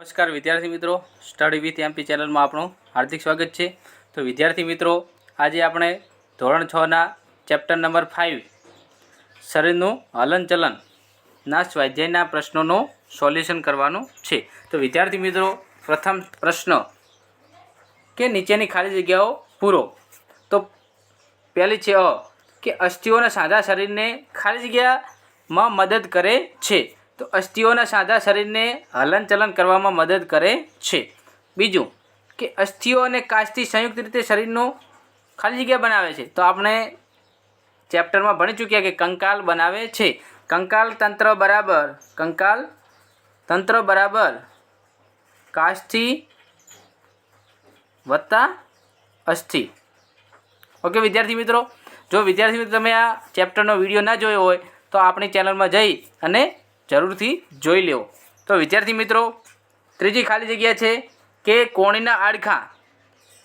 નમસ્કાર વિદ્યાર્થી મિત્રો. સ્ટડી વિથ એમપી ચેનલમાં આપણું હાર્દિક સ્વાગત છે. તો વિદ્યાર્થી મિત્રો, આજે આપણે ધોરણ છના ચેપ્ટર નંબર ફાઇવ શરીરનું હલનચલન ના સ્વાધ્યાયના પ્રશ્નોનું સોલ્યુશન કરવાનું છે. તો વિદ્યાર્થી મિત્રો, પ્રથમ પ્રશ્ન, કે નીચેની ખાલી જગ્યાઓ પૂરો? તો પહેલી છે અ, કે અસ્થિઓના સાદા શરીરને ખાલી જગ્યામાં મદદ કરે છે. તો અસ્થિઓના સાદા શરીરને હલનચલન કરવામાં મદદ કરે છે. બીજું કે અસ્થિઓ અને કાચથી સંયુક્ત રીતે શરીરનું ખાલી જગ્યા બનાવે છે. તો આપણે ચેપ્ટરમાં ભણી ચૂક્યા કે કંકાલ બનાવે છે. કંકાલ તંત્ર બરાબર, કંકાલ તંત્ર બરાબર કાચથી વત્તા અસ્થિ. ઓકે, વિદ્યાર્થી મિત્રો? જો વિદ્યાર્થી મિત્રો તમે આ ચેપ્ટરનો વીડિયો ના જોયો હોય, તો આપણી ચેનલમાં જઈ અને જરૂરથી જોઈ લેવો. તો વિદ્યાર્થી મિત્રો, ત્રીજી ખાલી જગ્યા છે કે કોણીના આડખા.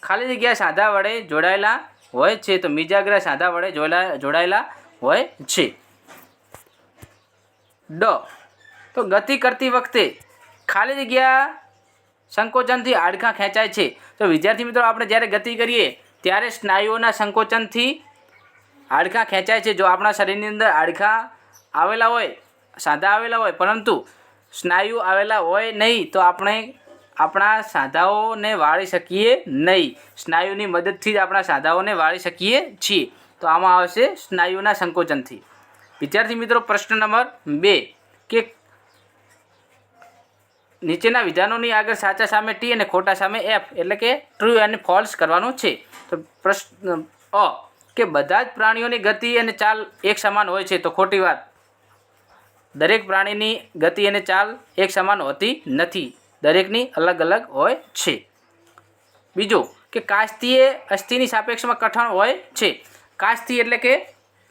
ખાલી જગ્યા સાંધા વડે જોડાયેલા હોય છે, તો મિજાગ્રા સાંધા વડે જોડાયેલા હોય છે. ડ. તો ગતિ કરતી વખતે ખાલી જગ્યા સંકોચનથી આડખા ખેંચાય છે. તો વિદ્યાર્થી મિત્રો, આપણે જ્યારે ગતિ કરીએ, ત્યારે સ્નાયુઓના સંકોચનથી હાડકાં ખેંચાય છે. જો આપણા શરીરની અંદર હાડકાં આવેલા હોય સાંધા આવેલા હોય, પરંતુ સ્નાયુ આવેલા હોય નહીં, તો આપણે આપણા સાંધાઓને વાળી શકીએ નહીં. સ્નાયુની મદદથી જ આપણા સાંધાઓને વાળી શકીએ છીએ. તો આમાં આવશે સ્નાયુના સંકોચનથી. વિદ્યાર્થી મિત્રો, પ્રશ્ન નંબર બે, કે નીચેના વિધાનોની આગળ સાચા સામે ટી અને ખોટા સામે એફ, એટલે કે ટ્રુ અને ફોલ્સ કરવાનું છે. તો પ્રશ્ન અ, કે બધા જ પ્રાણીઓની ગતિ અને ચાલ એક સમાન હોય છે, તો ખોટી વાત. દરેક પ્રાણીની ગતિ અને ચાલ એક સમાન હોતી નથી. દરેકની અલગ અલગ હોય છે. બીજું કે કાસ્તીએ અસ્થિની સાપેક્ષમાં કઠણ હોય છે. કાસ્તી એટલે કે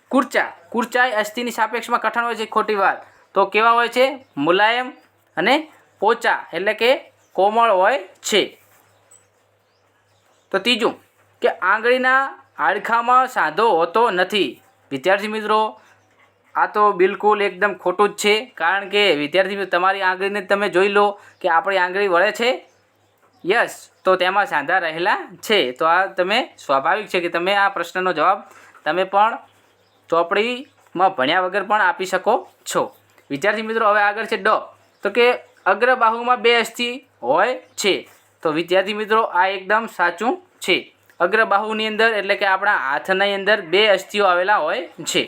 કુર્ચા. કુર્ચા એ અસ્થિની સાપેક્ષમાં કઠણ હોય છે. ખોટી વાત. તો કેવા હોય છે? મુલાયમ અને પોચા એટલે કે કોમળ હોય છે. તો ત્રીજું કે આંગળીના હાડખામાં સાંધો હોતો નથી. વિદ્યાર્થી મિત્રો આ તો બિલકુલ એકદમ ખોટું જ છે. કારણ કે વિદ્યાર્થી તમારી આંગળીને તમે જોઈ લો કે આપણી આંગળી વળે છે. યસ, તો તેમાં સાંધા રહેલા છે. તો આ તમે સ્વાભાવિક છે કે તમે આ પ્રશ્નનો જવાબ તમે પણ ચોપડીમાં ભણ્યા વગર પણ આપી શકો છો. વિદ્યાર્થી મિત્રો, હવે આગળ છે ડ. તો કે અગ્રબાહુમાં બે અસ્થિ હોય છે. તો વિદ્યાર્થી મિત્રો, આ એકદમ સાચું છે. અગ્રબાહુની અંદર એટલે કે આપણા હાથની અંદર બે અસ્થિઓ આવેલા હોય છે.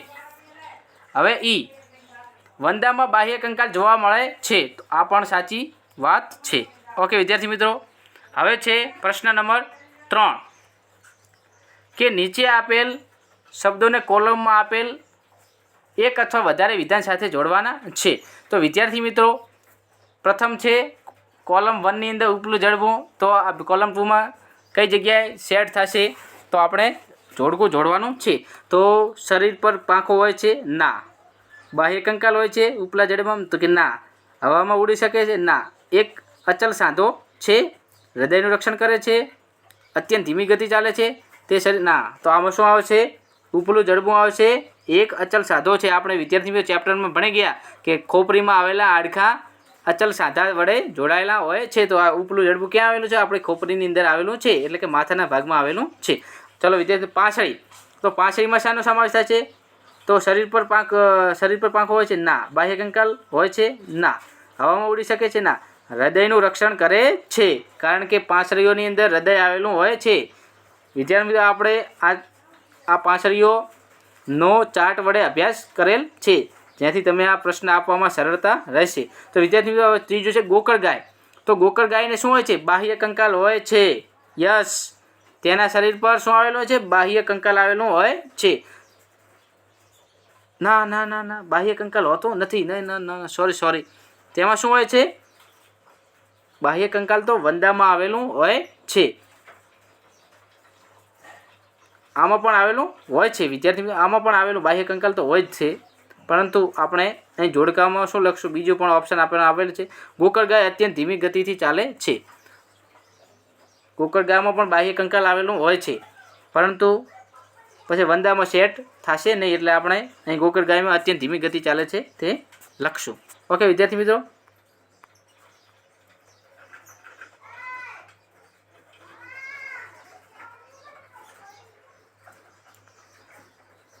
હવે ઈ, વંદામાં બાહ્ય કંકાલ જોવા મળે છે. તો આ પણ સાચી વાત છે. ઓકે, વિદ્યાર્થી મિત્રો, હવે છે પ્રશ્ન નંબર ત્રણ. કે નીચે આપેલ શબ્દોને કોલમમાં આપેલ એક અથવા વધારે વિધાન સાથે જોડવાના છે. તો વિદ્યાર્થી મિત્રો, પ્રથમ છે કોલમ વનની અંદર ઉપલું જડવું તો આ કોલમ ટુમાં કઈ જગ્યાએ સેટ થશે? તો આપણે જોડકું જોડવાનું છે. તો શરીર પર પાંખો હોય છે? ના. બાહ્ય કંકાલ હોય છે, ઉપલા જડબામાં તો કે ના. હવામાં ઉડી શકે છે, ના. એક અચલ સાંધો છે, હૃદયનું રક્ષણ કરે છે, અત્યંત ધીમી ગતિ ચાલે છે, તે શરીર ના. તો આમાં શું આવશે? ઉપલું જડબું આવશે. એક અચલ સાધો છે. આપણે વિદ્યાર્થી ચેપ્ટરમાં ભણી ગયા કે ખોપરીમાં આવેલા આડખા અચલ સાંધા વડે જોડાયેલા હોય છે. તો આ ઉપલું જડબું ક્યાં આવેલું છે? આપણે ખોપરીની અંદર આવેલું છે. એટલે કે માથાના ભાગમાં આવેલું છે. ચલો વિદ્યાર્થી પાછળી. તો પાછળીમાં શાનો સમાવેશ થાય છે? તો શરીર પર પાંખ શરીર પર પાંખો હોય છે? ના. બાહ્ય કંકાલ હોય છે? ના. હવામાં ઉડી શકે છે? ના. હૃદયનું રક્ષણ કરે છે. કારણ કે પાંસળીઓની અંદર હૃદય આવેલું હોય છે. વિદ્યાર્થી મિત્રો, આપણે આ આ પાંસળીઓનો ચાર્ટ વડે અભ્યાસ કરેલ છે. જેથી તમે આ પ્રશ્ન આપવામાં સરળતા રહેશે. તો વિદ્યાર્થી મિત્રો, હવે ત્રીજું છે ગોકળ ગાય. તો ગોકળ ગાયને શું હોય છે? બાહ્ય કંકાલ હોય છે. યસ. તેના શરીર પર શું આવેલું હોય છે? બાહ્ય કંકાલ આવેલું હોય છે. ના ના ના ના, બાહ્ય કંકાલ હોતો નથી. ના ના સોરી સોરી તેમાં શું હોય છે? બાહ્ય કંકાલ તો વંદામાં આવેલું હોય છે. આમાં પણ આવેલું હોય છે. વિદ્યાર્થી, આમાં પણ આવેલું બાહ્ય કંકાલ તો હોય જ છે. પરંતુ આપણે અહીં જોડકામાં શું લખશું? બીજું પણ ઓપ્શન આપણે આવેલું છે. ગોકળ ગાય અત્યંત ધીમી ગતિથી ચાલે છે. ગોકળ પણ બાહ્ય કંકાલ આવેલું હોય છે. પરંતુ પછી વંદામાં સેટ થશે નહીં એટલે આપણે અહીં ગોકળ ગાયમાં અત્યંત ધીમી ગતિ ચાલે છે તે લખશું. ઓકે, વિદ્યાર્થી મિત્રો?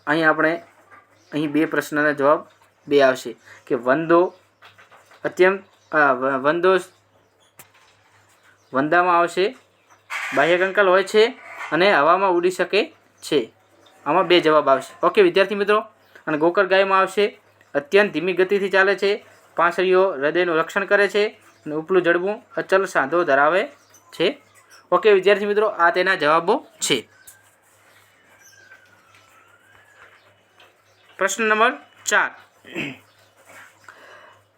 અહીં આપણે અહીં બે પ્રશ્નના જવાબ બે આવશે કે વંદો અત્યંત વંદો વંદામાં આવશે બાહ્ય બાહ્યકંકાલ હોય છે અને હવામાં ઉડી શકે છે. આમાં બે જવાબ આવશે. ઓકે વિદ્યાર્થી મિત્રો, અને ગોકળ ગાયમાં આવશે. અત્યંત ધીમી ગતિથી ચાલે છે. પાંસળીઓ હૃદયનું રક્ષણ કરે છે અને ઉપલું જડબું અચલ સાંધો ધરાવે છે. ઓકે વિદ્યાર્થી મિત્રો, આ તેના જવાબો છે. પ્રશ્ન નંબર ચાર.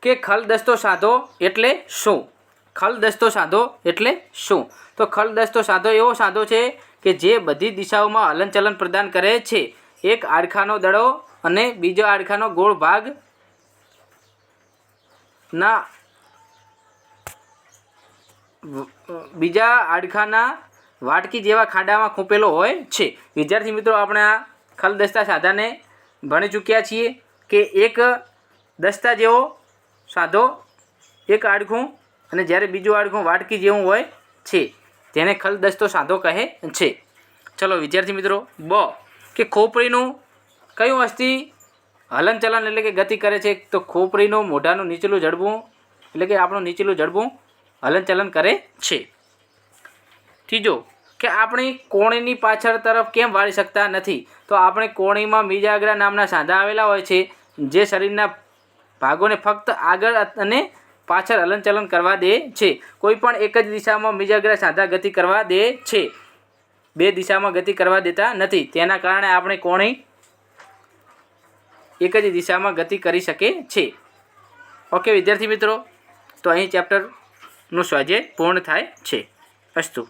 કે ખલદસ્તો સાધો એટલે શું? ખલદસ્તો સાધો એટલે શું? તો ખલદસ્તો સાધો એવો સાધો છે કે જે બધી દિશાઓમાં હલનચલન પ્રદાન કરે છે. એક આડખાનો દડો અને બીજો આડખાનો ગોળ ભાગ ના બીજા આડખાના વાટકી જેવા ખાડામાં ખૂંપેલો હોય છે. વિદ્યાર્થી મિત્રો, આપણે આ ખલદસ્તા સાધાને ભણી ચૂક્યા છીએ કે એક દસ્તા જેવો સાધો, એક આડખું અને જ્યારે બીજું આડખું વાટકી જેવું હોય છે. તેને ખલદસ્તો સાંધો કહે છે. ચલો, વિદ્યાર્થી મિત્રો, બ. કે ખોપરીનું કયું અસ્થિ હલનચલન એટલે કે ગતિ કરે છે? તો ખોપરીનું મોઢાનું નીચલું જડબું એટલે કે આપણું નીચલું જડબું હલનચલન કરે છે. ત્રીજો, કે આપણી કોણીની પાછળ તરફ કેમ વાળી શકતા નથી? તો આપણે કોણીમાં મિજાગરા નામના સાંધા આવેલા હોય છે, જે શરીરના ભાગોને ફક્ત આગળ અને પાછળ હલનચલન કરવા દે છે. કોઈ પણ એક જ દિશામાં મિજાગ્રા સાંધા ગતિ કરવા દે છે. બે દિશામાં ગતિ કરવા દેતા નથી. તેના કારણે આપણે કોણે એક જ દિશામાં ગતિ કરી શકે છે. ઓકે, વિદ્યાર્થી મિત્રો, તો અહીં ચેપ્ટરનું સ્વાધ્યાય પૂર્ણ થાય છે. અસ્તુ.